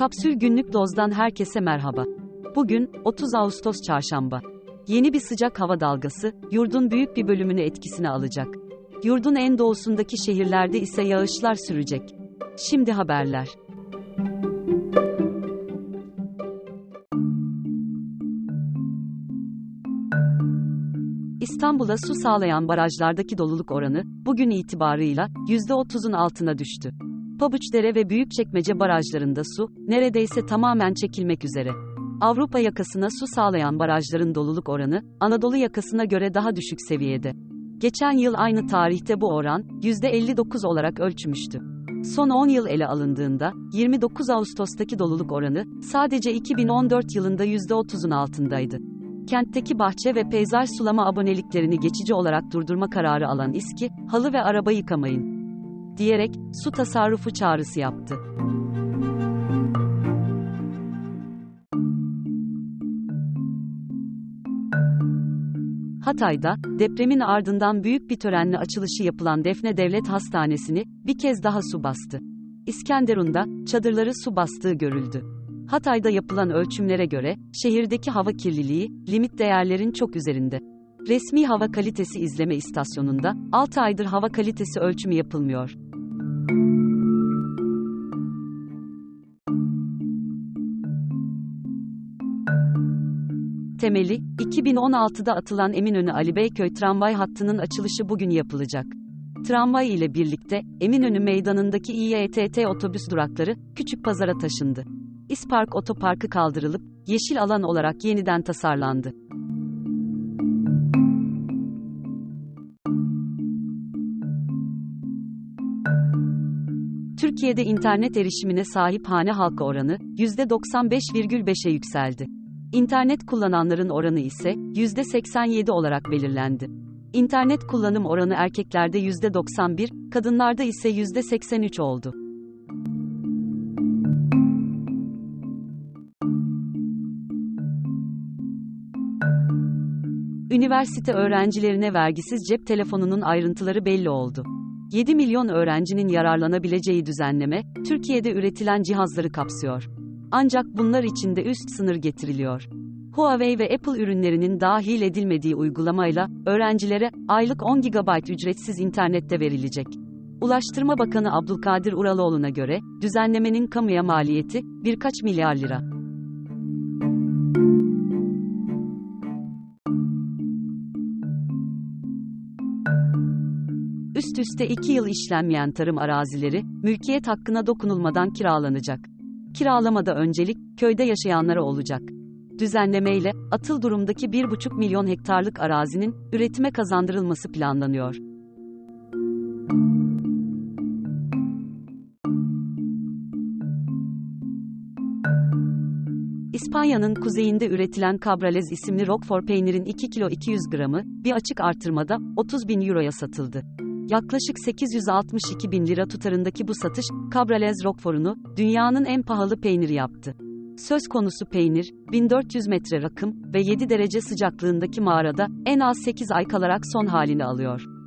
Kapsül Günlük Doz'dan herkese merhaba. Bugün 30 Ağustos Çarşamba. Yeni bir sıcak hava dalgası yurdun büyük bir bölümünü etkisine alacak. Yurdun en doğusundaki şehirlerde ise yağışlar sürecek. Şimdi haberler. İstanbul'a su sağlayan barajlardaki doluluk oranı bugün itibarıyla %30'un altına düştü. Pabuçdere ve Büyükçekmece barajlarında su neredeyse tamamen çekilmek üzere. Avrupa yakasına su sağlayan barajların doluluk oranı Anadolu yakasına göre daha düşük seviyede. Geçen yıl aynı tarihte bu oran %59 olarak ölçmüştü. Son 10 yıl ele alındığında 29 Ağustos'taki doluluk oranı sadece 2014 yılında %30'un altındaydı. Kentteki bahçe ve peyzaj sulama aboneliklerini geçici olarak durdurma kararı alan İSKİ, halı ve araba yıkamayın diyerek su tasarrufu çağrısı yaptı. Hatay'da, depremin ardından büyük bir törenle açılışı yapılan Defne Devlet Hastanesi'ni bir kez daha su bastı. İskenderun'da, çadırları su bastığı görüldü. Hatay'da yapılan ölçümlere göre, şehirdeki hava kirliliği, limit değerlerin çok üzerinde. Resmi hava kalitesi izleme istasyonunda, 6 aydır hava kalitesi ölçümü yapılmıyor. Temeli, 2016'da atılan Eminönü Ali Beyköy tramvay hattının açılışı bugün yapılacak. Tramvay ile birlikte, Eminönü meydanındaki İETT otobüs durakları, Küçük Pazar'a taşındı. İspark Otoparkı kaldırılıp, yeşil alan olarak yeniden tasarlandı. Türkiye'de internet erişimine sahip hane halkı oranı %95,5'e yükseldi. İnternet kullananların oranı ise %87 olarak belirlendi. İnternet kullanım oranı erkeklerde %91, kadınlarda ise %83 oldu. Üniversite öğrencilerine vergisiz cep telefonunun ayrıntıları belli oldu. 7 milyon öğrencinin yararlanabileceği düzenleme, Türkiye'de üretilen cihazları kapsıyor. Ancak bunlar için de üst sınır getiriliyor. Huawei ve Apple ürünlerinin dahil edilmediği uygulamayla, öğrencilere, aylık 10 GB ücretsiz internette verilecek. Ulaştırma Bakanı Abdülkadir Uraloğlu'na göre, düzenlemenin kamuya maliyeti, birkaç milyar lira. Üst üste 2 yıl işlenmeyen tarım arazileri, mülkiyet hakkına dokunulmadan kiralanacak. Kiralamada öncelik, köyde yaşayanlara olacak. Düzenlemeyle, atıl durumdaki 1,5 milyon hektarlık arazinin, üretime kazandırılması planlanıyor. İspanya'nın kuzeyinde üretilen Cabrales isimli Roquefort peynirin 2 kilo 200 gramı, bir açık artırmada, 30 bin euroya satıldı. Yaklaşık 862 bin lira tutarındaki bu satış, Cabrales Roquefort'unu, dünyanın en pahalı peyniri yaptı. Söz konusu peynir, 1400 metre rakım ve 7 derece sıcaklığındaki mağarada, en az 8 ay kalarak son halini alıyor.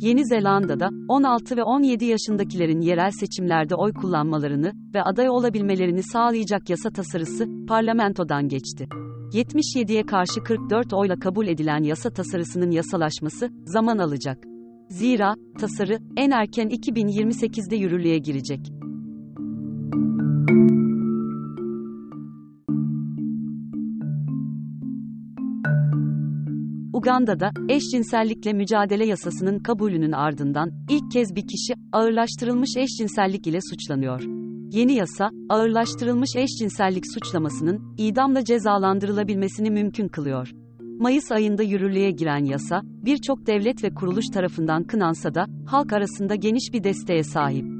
Yeni Zelanda'da 16 ve 17 yaşındakilerin yerel seçimlerde oy kullanmalarını ve aday olabilmelerini sağlayacak yasa tasarısı parlamentodan geçti. 77'ye karşı 44 oyla kabul edilen yasa tasarısının yasalaşması zaman alacak. Zira tasarı en erken 2028'de yürürlüğe girecek. Uganda'da, eşcinsellikle mücadele yasasının kabulünün ardından, ilk kez bir kişi, ağırlaştırılmış eşcinsellik ile suçlanıyor. Yeni yasa, ağırlaştırılmış eşcinsellik suçlamasının, idamla cezalandırılabilmesini mümkün kılıyor. Mayıs ayında yürürlüğe giren yasa, birçok devlet ve kuruluş tarafından kınansa da, halk arasında geniş bir desteğe sahip.